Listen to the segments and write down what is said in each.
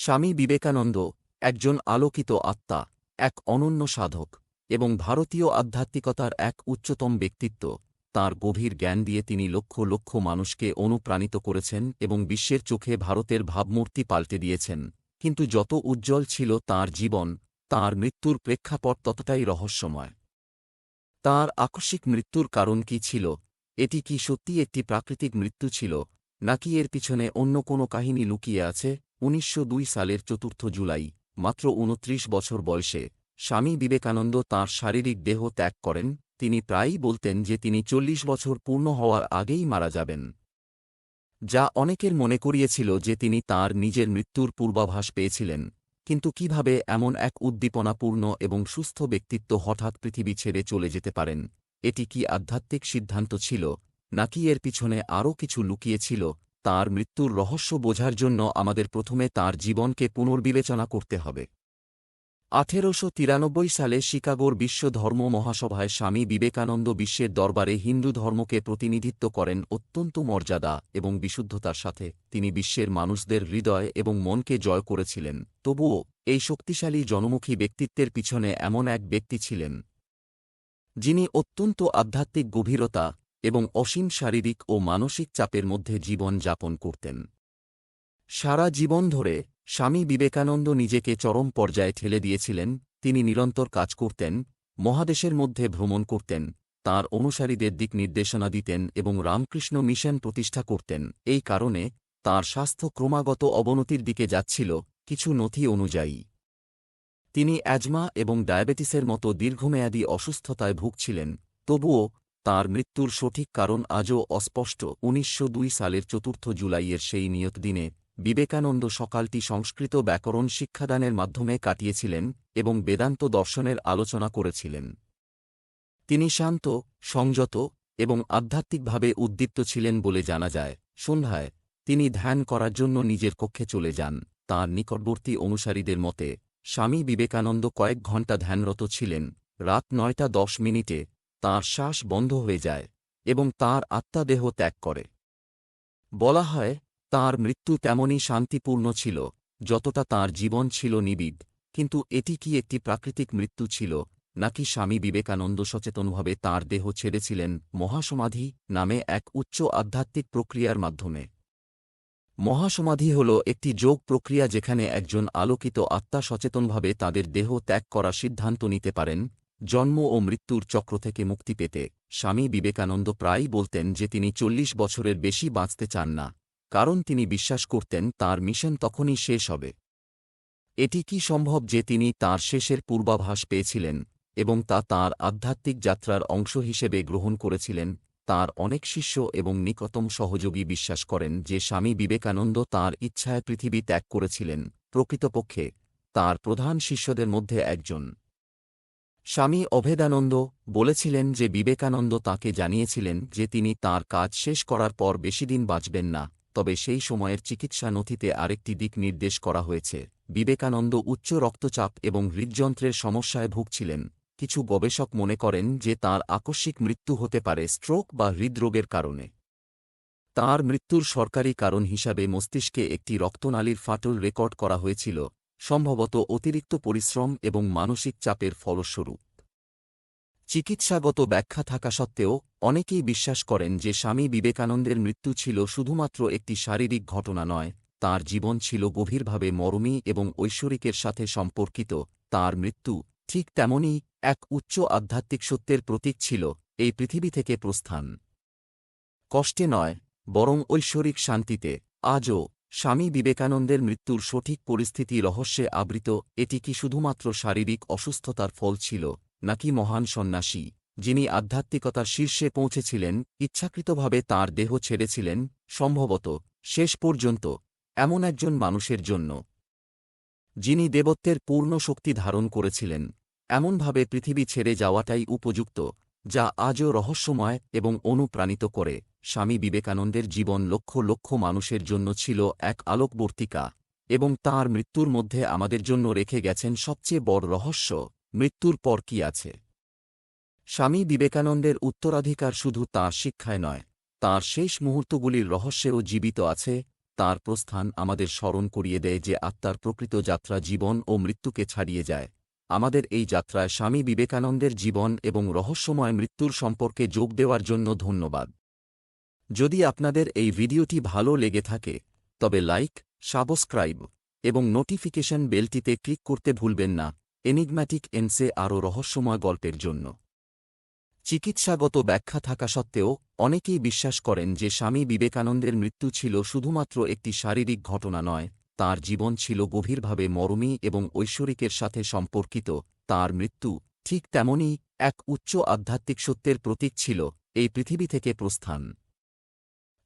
স্বামী বিবেকানন্দ, একজন আলোকিত আত্মা, এক অনন্য সাধক এবং ভারতীয় আধ্যাত্মিকতার এক উচ্চতম ব্যক্তিত্ব। তার গভীর জ্ঞান দিয়ে তিনি লক্ষ লক্ষ মানুষকে অনুপ্রাণিত করেছেন এবং বিশ্বের চোখে ভারতের ভাবমূর্তি পাল্টে দিয়েছেন। কিন্তু যত উজ্জ্বল ছিল তার জীবন, তার মৃত্যুর প্রেক্ষাপট ততটাই রহস্যময়। তার আকস্মিক মৃত্যুর কারণ কি ছিল? এটি কি সত্যি একটি প্রাকৃতিক মৃত্যু ছিল, নাকি এর পিছনে অন্য কোনো কাহিনী লুকিয়ে আছে? উনিশশো সালের চতুর্থ জুলাই, মাত্র উনত্রিশ বছর বয়সে, স্বামী বিবেকানন্দ তাঁর শারীরিক দেহ ত্যাগ করেন, তিনি প্রায়ই বলতেন যে তিনি চল্লিশ বছর পূর্ণ হওয়ার আগেই মারা যাবেন। যা অনেকের মনে করিয়েছিল যে তিনি তার নিজের মৃত্যুর পূর্বাভাস পেয়েছিলেন, কিন্তু কীভাবে এমন এক উদ্দীপনাপূর্ণ এবং সুস্থ ব্যক্তিত্ব হঠাৎ পৃথিবী ছেড়ে চলে যেতে পারেন, এটি কি আধ্যাত্মিক সিদ্ধান্ত ছিল, নাকি এর পিছনে আরও কিছু লুকিয়েছিল তার মৃত্যুর রহস্য বোঝার জন্য আমাদের প্রথমে তার জীবনকে পুনর্বিবেচনা করতে হবে। আঠেরোশো তিরানব্বই সালে শিকাগোর বিশ্ব ধর্ম মহাসভায় স্বামী বিবেকানন্দ বিশ্বের দরবারে হিন্দু ধর্মকে প্রতিনিধিত্ব করেন অত্যন্ত মর্যাদা এবং বিশুদ্ধতার সাথে। তিনি বিশ্বের মানুষদের হৃদয় এবং মনকে জয় করেছিলেন। তবুও, এই শক্তিশালী জনমুখী ব্যক্তিত্বের পিছনে এমন এক ব্যক্তি ছিলেন, যিনি অত্যন্ত আধ্যাত্মিক গভীরতা এবং অসীম শারীরিক ও মানসিক চাপের মধ্যে জীবন যাপন করতেন। সারা জীবন ধরে স্বামী বিবেকানন্দ নিজেকে চরম পর্যায়ে ঠেলে দিয়েছিলেন, তিনি নিরন্তর কাজ করতেন, মহাদেশের মধ্যে ভ্রমণ করতেন, তার অনুসারীদের দিক নির্দেশনা দিতেন এবং রামকৃষ্ণ মিশন প্রতিষ্ঠা করতেন। এই কারণে তার স্বাস্থ্য ক্রমাগত অবনতির দিকে যাচ্ছিল কিছু নথি অনুযায়ী। তিনি অ্যাজমা এবং ডায়াবেটিসের মতো দীর্ঘমেয়াদী অসুস্থতায় ভুগছিলেন, তবুও তার মৃত্যুর সঠিক কারণ আজও অস্পষ্ট। উনিশশো দুই সালের চতুর্থ জুলাইয়ের সেই নিয়ত দিনে বিবেকানন্দ সকালটি সংস্কৃত ব্যাকরণ শিক্ষাদানের মাধ্যমে কাটিয়েছিলেন এবং বেদান্ত দর্শনের আলোচনা করেছিলেন। তিনি শান্ত, সংযত এবং আধ্যাত্মিকভাবে উদ্দীপ্ত ছিলেন বলে জানা যায়। সন্ধ্যায় তিনি ধ্যান করার জন্য নিজের কক্ষে চলে যান। তাঁর নিকটবর্তী অনুসারীদের মতে, স্বামী বিবেকানন্দ কয়েক ঘণ্টা ধ্যানরত ছিলেন। রাত নয়টা দশ মিনিটে তাঁর শ্বাস বন্ধ হয়ে যায় এবং তাঁর আত্মাদেহ ত্যাগ করে। বলা হয়, তাঁর মৃত্যু তেমনই শান্তিপূর্ণ ছিল, যতটা তাঁর জীবন ছিল নিবিড়, কিন্তু এটি কি একটি প্রাকৃতিক মৃত্যু ছিল, নাকি স্বামী বিবেকানন্দ সচেতনভাবে তাঁর দেহ ছেড়েছিলেন মহাসমাধি নামে এক উচ্চ আধ্যাত্মিক প্রক্রিয়ার মাধ্যমে? মহাসমাধি হল একটি যোগ প্রক্রিয়া যেখানে একজন আলোকিত আত্মা সচেতনভাবে তাদের দেহ ত্যাগ করার সিদ্ধান্ত নিতে পারেন জন্ম ও মৃত্যুর চক্র থেকে মুক্তি পেতে স্বামী বিবেকানন্দ প্রায়ই বলতেন যে তিনি চল্লিশ বছরের বেশি বাঁচতে চান না, কারণ তিনি বিশ্বাস করতেন তার মিশন তখনই শেষ হবে। এটি কি সম্ভব যে তিনি তার শেষের পূর্বাভাস পেয়েছিলেন এবং তা তাঁর আধ্যাত্মিক যাত্রার অংশ হিসেবে গ্রহণ করেছিলেন? তার অনেক শিষ্য এবং নিকটতম সহযোগী বিশ্বাস করেন যে স্বামী বিবেকানন্দ তাঁর ইচ্ছায় পৃথিবী ত্যাগ করেছিলেন। প্রকৃতপক্ষে, তার প্রধান শিষ্যদের মধ্যে একজন। স্বামী অভেদানন্দ বলেছিলেন যে বিবেকানন্দ তাকে জানিয়েছিলেন যে তিনি তার কাজ শেষ করার পর বেশিদিন বাঁচবেন না, তবে সেই সময়ের চিকিৎসা নথিতে আরেকটি দিক নির্দেশ করা হয়েছে। বিবেকানন্দ উচ্চ রক্তচাপ এবং হৃদযন্ত্রের সমস্যায় ভুগছিলেন। কিছু গবেষক মনে করেন যে তার আকস্মিক মৃত্যু হতে পারে স্ট্রোক বা হৃদরোগের কারণে। তার মৃত্যুর সরকারি কারণ হিসাবে মস্তিষ্কে একটি রক্তনালীর ফাটল রেকর্ড করা হয়েছিল। সম্ভবত অতিরিক্ত পরিশ্রম এবং মানসিক চাপের ফলস্বরূপ। চিকিৎসাগত ব্যাখ্যা থাকা সত্ত্বেও, অনেকেই বিশ্বাস করেন যে স্বামী বিবেকানন্দের মৃত্যু ছিল শুধুমাত্র একটি শারীরিক ঘটনা নয়, তার জীবন ছিল গভীরভাবে মরমী এবং ঐশ্বরিকের সাথে সম্পর্কিত, তার মৃত্যু ঠিক তেমনই এক উচ্চ আধ্যাত্মিক সত্যের প্রতীক ছিল, এই পৃথিবী থেকে প্রস্থান। কষ্টে নয়, বরং ঐশ্বরিক শান্তিতে, আজও স্বামী বিবেকানন্দের মৃত্যুর সঠিক পরিস্থিতি রহস্যে আবৃত, এটি কি শুধুমাত্র শারীরিক অসুস্থতার ফল ছিল, নাকি মহান সন্ন্যাসী, যিনি আধ্যাত্মিকতার শীর্ষে পৌঁছেছিলেন, ইচ্ছাকৃতভাবে তার দেহ ছেড়েছিলেন, সম্ভবত, শেষ পর্যন্ত, এমন একজন মানুষের জন্য। যিনি দেবত্বের পূর্ণ শক্তি ধারণ করেছিলেন, এমনভাবে পৃথিবী ছেড়ে যাওয়াটাই উপযুক্ত, যা আজও রহস্যময় এবং অনুপ্রাণিত করে। স্বামী বিবেকানন্দের জীবন লক্ষ লক্ষ মানুষের জন্য ছিল এক আলোকবর্তিকা, এবং তাঁর মৃত্যুর মধ্যে আমাদের জন্য রেখে গেছেন সবচেয়ে বড় রহস্য, মৃত্যুর পর কি আছে? স্বামী বিবেকানন্দের উত্তরাধিকার শুধু তাঁর শিক্ষায় নয়, তাঁর শেষ মুহূর্তগুলির রহস্যেও জীবিত আছে, তার প্রস্থান আমাদের স্মরণ করিয়ে দেয় যে আত্মার প্রকৃত যাত্রা জীবন ও মৃত্যুকে ছাড়িয়ে যায়। আমাদের এই যাত্রায় স্বামী বিবেকানন্দের জীবন এবং রহস্যময় মৃত্যুর সম্পর্কে যোগ দেওয়ার জন্য ধন্যবাদ। যদি আপনাদের এই ভিডিওটি ভালো লেগে থাকে, তবে লাইক, সাবস্ক্রাইব এবং নোটিফিকেশন বেলটিতে ক্লিক করতে ভুলবেন না। এনিগম্যাটিক এনসে আরও রহস্যময় গল্পের জন্য। চিকিৎসাগত ব্যাখ্যা থাকা সত্ত্বেও, অনেকেই বিশ্বাস করেন যে স্বামী বিবেকানন্দের মৃত্যু ছিল শুধুমাত্র একটি শারীরিক ঘটনা নয়, তার জীবন ছিল গভীরভাবে মরমী এবং ঐশ্বরিকের সাথে সম্পর্কিত, তার মৃত্যু ঠিক তেমনই এক উচ্চ আধ্যাত্মিক সত্যের প্রতীক ছিল, এই পৃথিবী থেকে প্রস্থান।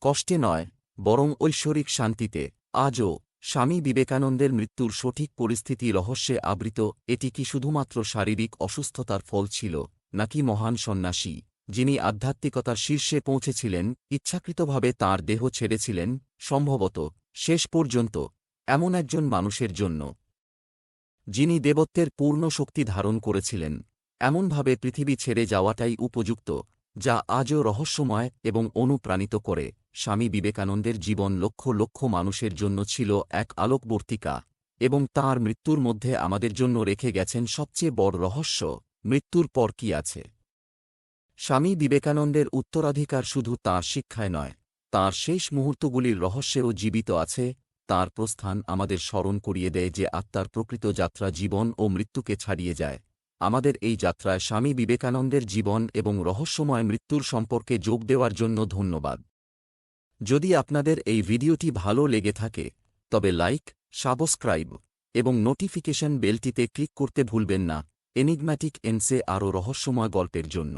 কষ্টে নয়, বরং ঐশ্বরিক শান্তিতে। আজও স্বামী বিবেকানন্দের মৃত্যুর সঠিক পরিস্থিতি রহস্যে আবৃত, এটি কি শুধুমাত্র শারীরিক অসুস্থতার ফল ছিল, নাকি মহান সন্ন্যাসী, যিনি আধ্যাত্মিকতার শীর্ষে পৌঁছেছিলেন, ইচ্ছাকৃতভাবে তার দেহ ছেড়েছিলেন, সম্ভবত শেষ পর্যন্ত, এমন একজন মানুষের জন্য। যিনি দেবত্বের পূর্ণ শক্তি ধারণ করেছিলেন, এমনভাবে পৃথিবী ছেড়ে যাওয়াটাই উপযুক্ত, যা আজও রহস্যময় এবং অনুপ্রাণিত করে। স্বামী বিবেকানন্দের জীবন লক্ষ লক্ষ মানুষের জন্য ছিল এক আলোকবর্তিকা, এবং তার মৃত্যুর মধ্যে আমাদের জন্য রেখে গেছেন সবচেয়ে বড় রহস্য, মৃত্যুর পর কি আছে? স্বামী বিবেকানন্দের উত্তরাধিকার শুধু তাঁর শিক্ষায় নয়, তাঁর শেষ মুহূর্তগুলির রহস্যেও জীবিত আছে, তার প্রস্থান আমাদের স্মরণ করিয়ে দেয় যে আত্মার প্রকৃত যাত্রা জীবন ও মৃত্যুকে ছাড়িয়ে যায়। আমাদের এই যাত্রায় স্বামী বিবেকানন্দের জীবন এবং রহস্যময় মৃত্যুর সম্পর্কে যোগ দেওয়ার জন্য ধন্যবাদ। যদি আপনাদের এই ভিডিওটি ভালো লেগে থাকে, তবে লাইক, সাবস্ক্রাইব এবং নোটিফিকেশন বেলটিতে ক্লিক করতে ভুলবেন না। এনিগম্যাটিক এনসে আরও রহস্যময় গল্পের জন্য।